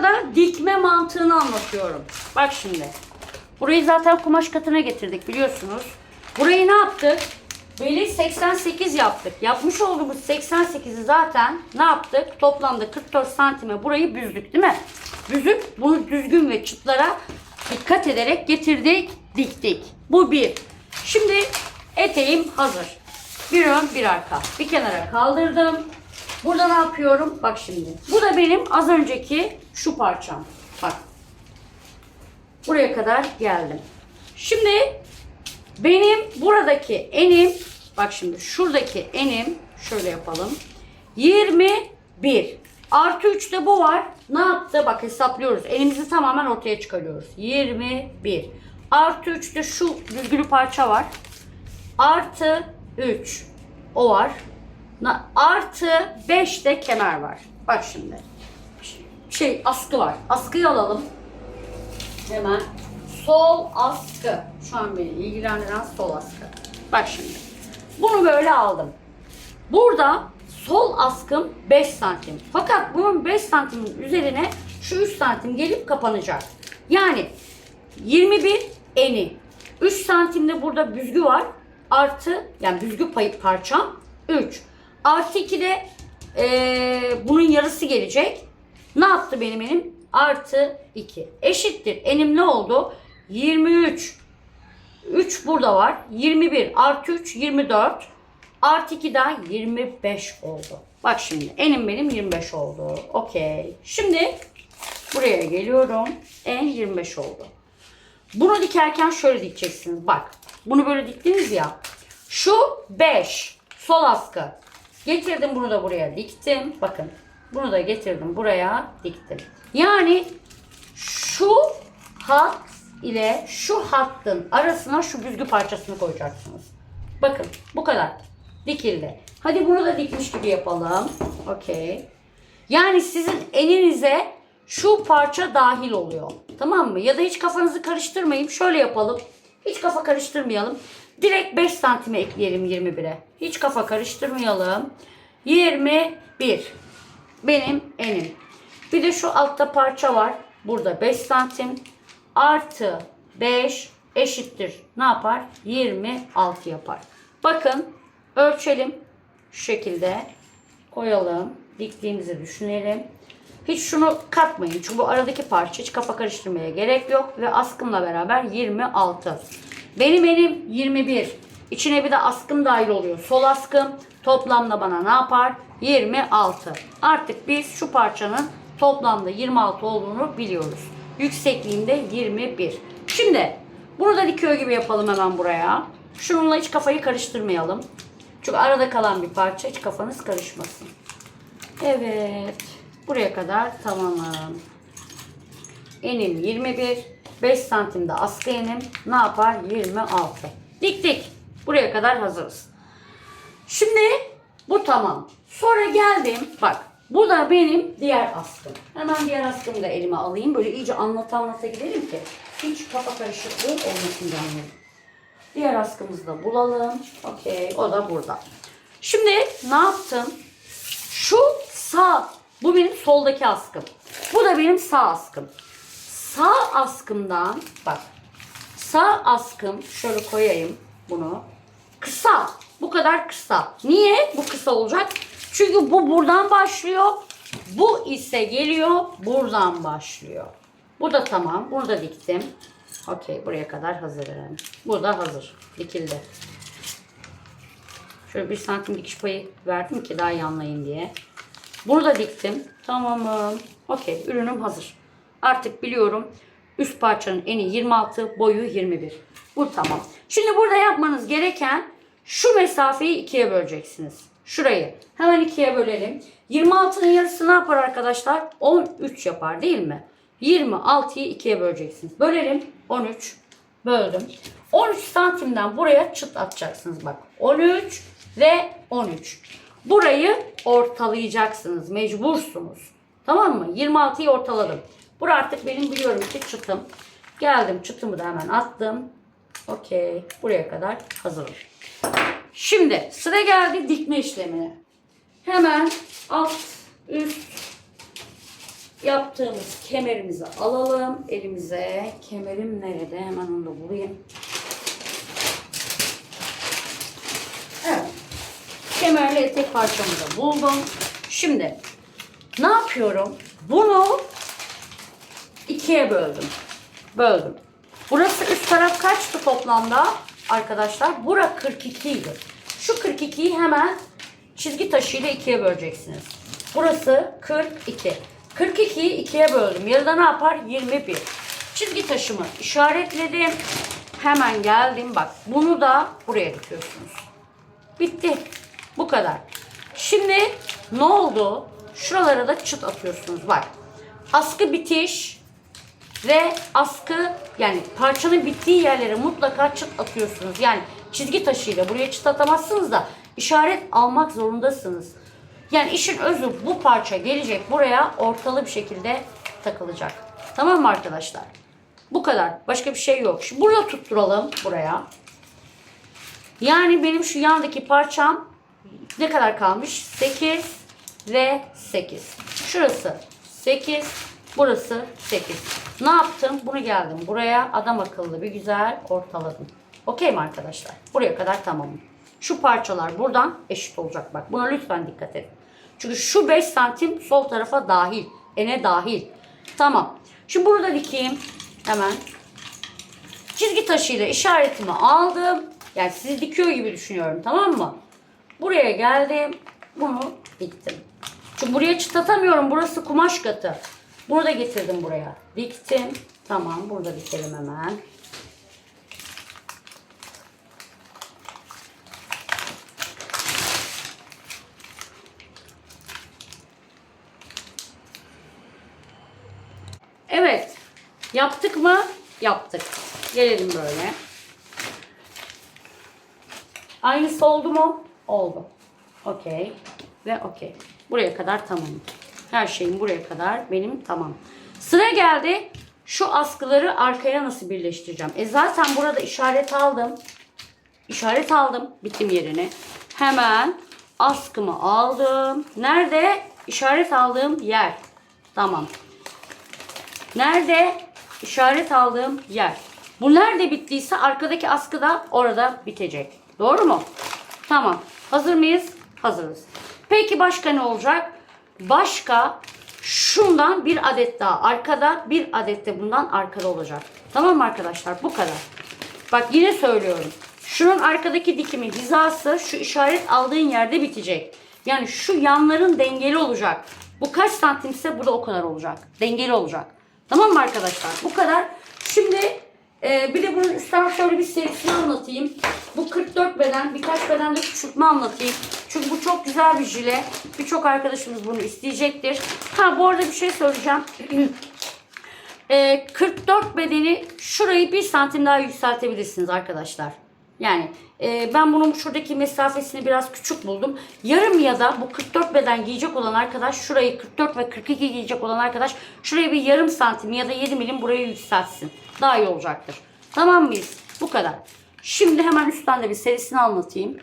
Burada dikme mantığını anlatıyorum. Bak şimdi. Burayı zaten kumaş katına getirdik biliyorsunuz. Burayı ne yaptık? Beli 88 yaptık. Yapmış olduğumuz 88'i zaten ne yaptık? Toplamda 44 santime burayı büzdük değil mi? Büzüp bunu düzgün ve çıtlara dikkat ederek getirdik, diktik. Bu bir. Şimdi eteğim hazır. Bir ön bir arka. Bir kenara kaldırdım. Burada ne yapıyorum? Bak şimdi. Bu da benim az önceki şu parçam. Bak. Buraya kadar geldim. Şimdi benim buradaki enim bak şimdi şuradaki enim şöyle yapalım. 21. Artı 3 de bu var. Ne yaptı? Bak hesaplıyoruz. Elimizi tamamen ortaya çıkarıyoruz. 21. Artı 3 de şu düzgülü parça var. Artı 3. O var. Artı 5 de kemer var. Bak şimdi. Şey askı var. Askıyı alalım. Hemen. Sol askı. Şu an beni ilgilendiren sol askı. Bak şimdi. Bunu böyle aldım. Burada sol askım 5 santim. Fakat bunun 5 santimin üzerine şu 3 santim gelip kapanacak. Yani 21 eni. 3 santimde burada büzgü var. Artı yani büzgü payı parçam 3. Artı 2 de eee, bunun yarısı gelecek. Ne yaptı benim enim? Artı 2. Eşittir. Enim ne oldu? 23. 3 burada var. 21 artı 3 24. Artı 2 daha 25 oldu. Bak şimdi enim benim 25 oldu. Okey. Şimdi buraya geliyorum. En 25 oldu. Bunu dikerken şöyle dikeceksiniz. Bak. Bunu böyle diktiniz ya. Şu 5. Sol askı. Getirdim bunu da buraya diktim. Bakın. Bunu da getirdim buraya diktim. Yani şu hat ile şu hattın arasına şu büzgü parçasını koyacaksınız. Bakın bu kadar. Dikildi. Hadi bunu da dikmiş gibi yapalım. Okey. Yani sizin elinize şu parça dahil oluyor. Tamam mı? Ya da hiç kafanızı karıştırmayın. Şöyle yapalım. Hiç kafa karıştırmayalım. Direkt 5 santime ekleyelim 21'e. Hiç kafa karıştırmayalım. 21. Benim enim. Bir de şu altta parça var. Burada 5 santim. Artı 5 eşittir. Ne yapar? 26 yapar. Bakın ölçelim. Şu şekilde koyalım. Diktiğimizi düşünelim. Hiç şunu katmayın. Çünkü bu aradaki parça hiç kafa karıştırmaya gerek yok. Ve askımla beraber 26. Benim elim 21. İçine bir de askım dahil oluyor. Sol askım toplamda bana ne yapar? 26. Artık biz şu parçanın toplamda 26 olduğunu biliyoruz. Yüksekliğinde 21. Şimdi bunu da dikiyor gibi yapalım hemen buraya. Şununla hiç kafayı karıştırmayalım. Çünkü arada kalan bir parça hiç kafanız karışmasın. Evet. Buraya kadar tamamım. Enim 21. 5 santimde askı enim. Ne yapar? 26. Diktik. Buraya kadar hazırız. Şimdi bu tamam. Sonra geldim. Bak bu da benim diğer askım. Hemen diğer askımı da elime alayım. Böyle iyice anlata anlata gidelim ki hiç kafa karışıklığı olmasın canım. Diğer askımızı da bulalım. Okey. O da burada. Şimdi ne yaptım? Şu sağ. Bu benim soldaki askım. Bu da benim sağ askım. Askımdan bak. Sağ askım şöyle koyayım bunu. Kısa. Bu kadar kısa. Niye bu kısa olacak? Çünkü bu buradan başlıyor. Bu ise geliyor buradan başlıyor. Bu da tamam. Bunu da diktim. Okey buraya kadar hazırım. Bu da hazır. Dikildi. Şöyle bir santim dikiş payı verdim ki daha iyi anlayın diye. Bunu da diktim. Tamamım. Okey ürünüm hazır. Artık biliyorum üst parçanın eni 26 boyu 21. Bu tamam. Şimdi burada yapmanız gereken şu mesafeyi ikiye böleceksiniz. Şurayı hemen ikiye bölelim. 26'nın yarısı ne yapar arkadaşlar? 13 yapar değil mi? 26'yı ikiye böleceksiniz. Bölelim. 13 böldüm. 13 santimden buraya çıt atacaksınız bak. 13 ve 13. Burayı ortalayacaksınız. Mecbursunuz. Tamam mı? 26'yı ortaladım. Bura artık benim biliyorum ki çıtım. Geldim çıtımı da hemen attım. Okey. Buraya kadar hazırım. Şimdi sıra geldi dikme işlemine. Hemen alt üst yaptığımız kemerimizi alalım elimize. Kemerim nerede? Hemen onu da bulayım. Evet. Kemerli etek parçamı da buldum. Şimdi ne yapıyorum? Bunu ikiye böldüm. Böldüm. Burası üst taraf kaçtı toplamda arkadaşlar? Bura 42 idi. Şu 42'yi hemen çizgi taşıyla ikiye böleceksiniz. Burası 42. 42'yi ikiye böldüm. Yarıda ne yapar? 21. Çizgi taşımı işaretledim. Hemen geldim. Bak bunu da buraya dikiyorsunuz. Bitti. Bu kadar. Şimdi ne oldu? Şuralara da çıt atıyorsunuz. Bak. Askı bitiş ve askı yani parçanın bittiği yerlere mutlaka çıt atıyorsunuz. Yani çizgi taşıyla buraya çıt atamazsınız da işaret almak zorundasınız. Yani işin özü bu parça gelecek buraya ortalı bir şekilde takılacak. Tamam mı arkadaşlar? Bu kadar. Başka bir şey yok. Şimdi burada tutturalım buraya. Yani benim şu yandaki parçam ne kadar kalmış? 8 ve 8. Şurası 8, burası 8. Ne yaptım? Bunu geldim buraya adam akıllı bir güzel ortaladım. Okey mi arkadaşlar? Buraya kadar tamamım. Şu parçalar buradan eşit olacak bak. Buna lütfen dikkat edin. Çünkü şu 5 santim sol tarafa dahil. Ene dahil. Tamam. Şimdi burada dikeyim. Hemen. Çizgi taşıyla işaretimi aldım. Yani sizi dikiyor gibi düşünüyorum tamam mı? Buraya geldim. Bunu diktim. Çünkü buraya çıtlatamıyorum. Burası kumaş katı. Bunu da getirdim buraya. Diktim. Tamam. Burada dikelim hemen. Evet. Yaptık mı? Yaptık. Gelelim böyle. Aynısı oldu mu? Oldu. Okey. Ve okey. Buraya kadar tamam. Her şeyim buraya kadar benim tamam. Sıra geldi. Şu askıları arkaya nasıl birleştireceğim? E zaten burada işaret aldım. İşaret aldım. Bitim yerine. Hemen askımı aldım. Nerede? İşaret aldığım yer. Tamam. Nerede? İşaret aldığım yer. Bu nerede bittiyse arkadaki askı da orada bitecek. Doğru mu? Tamam. Hazır mıyız? Hazırız. Peki başka ne olacak? Başka şundan bir adet daha arkada, bir adet de bundan arkada olacak. Tamam mı arkadaşlar? Bu kadar. Bak yine söylüyorum. Şunun arkadaki dikimi hizası şu işaret aldığın yerde bitecek. Yani şu yanların dengeli olacak. Bu kaç santimse bu da o kadar olacak. Dengeli olacak. Tamam mı arkadaşlar? Bu kadar. Şimdi e, bir de bunun üstten şöyle bir serisini anlatayım. Bu 44 beden, birkaç bedende küçültme anlatayım. Çünkü bu çok güzel bir jile. Birçok arkadaşımız bunu isteyecektir. Ha bu arada bir şey söyleyeceğim. E, 44 bedeni şurayı bir santim daha yükseltebilirsiniz arkadaşlar. Yani e, ben bunun şuradaki mesafesini biraz küçük buldum. Yarım ya da bu 44 beden giyecek olan arkadaş şurayı 44 ve 42 giyecek olan arkadaş şurayı bir yarım santim ya da 7 milim burayı yükseltsin. Daha iyi olacaktır. Tamam mıyız? Bu kadar. Şimdi hemen üstten de bir serisini anlatayım.